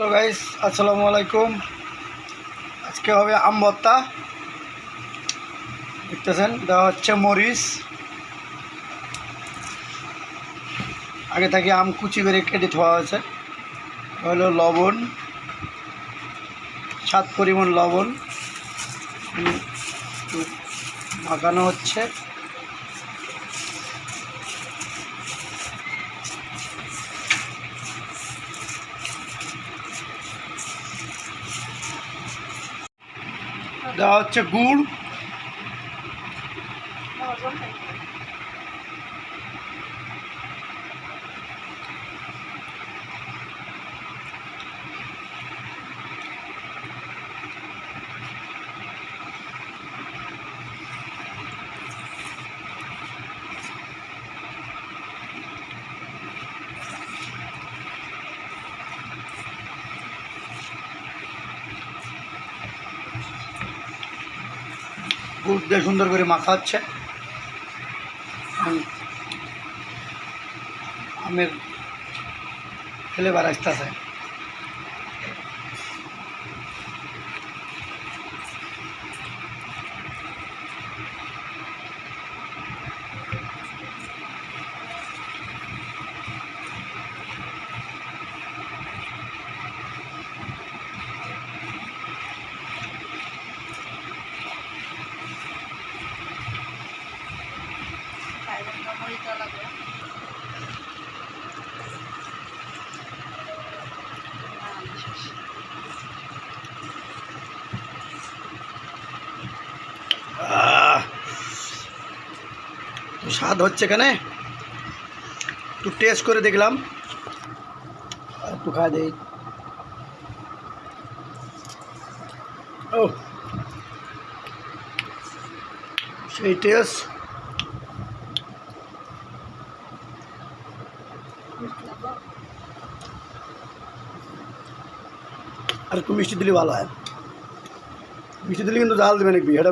Hello guys আসসালামু আলাইকুম। আজকে হবে আম দেখতেছেন, দেওয়া হচ্ছে মরিচ। আগে থেকে আম কুচি করে কেটে ধোয়া হয়েছে। হলো লবণ। সাত পরিমাণ লবণ। মাখানো হচ্ছে। দেওয়া হচ্ছে গুড় গুড় দিয়ে সুন্দর করে মাখা হচ্ছে আম- আমের ফ্লেভার আসতেছে। স্বাদ হচ্ছে এখানে একটু টেস্ট করে দেখলাম আর একটু খাওয়া দেই ও সেই টেস্ট আর একটু মিষ্টি দিলে ভালো হয় মিষ্টি দিলে কিন্তু জাল দেবে নাকি এটা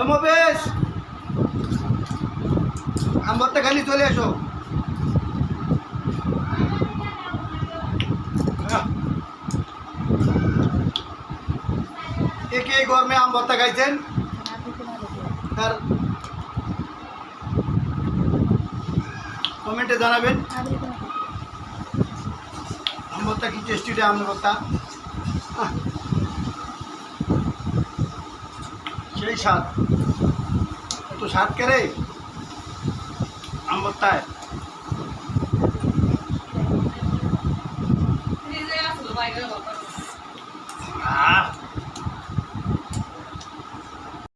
বেশ আম ভর্তা খালি চলে এসো। আহ। কে কে এই গরমে আম ভর্তা খাইছেন? তার কমেন্টে জানাবেন। আম ভর্তা কি টেস্টিটা আম ভর্তা সেই স্বাদ। তো স্বাদ কেড়ে আমার ভর্তায়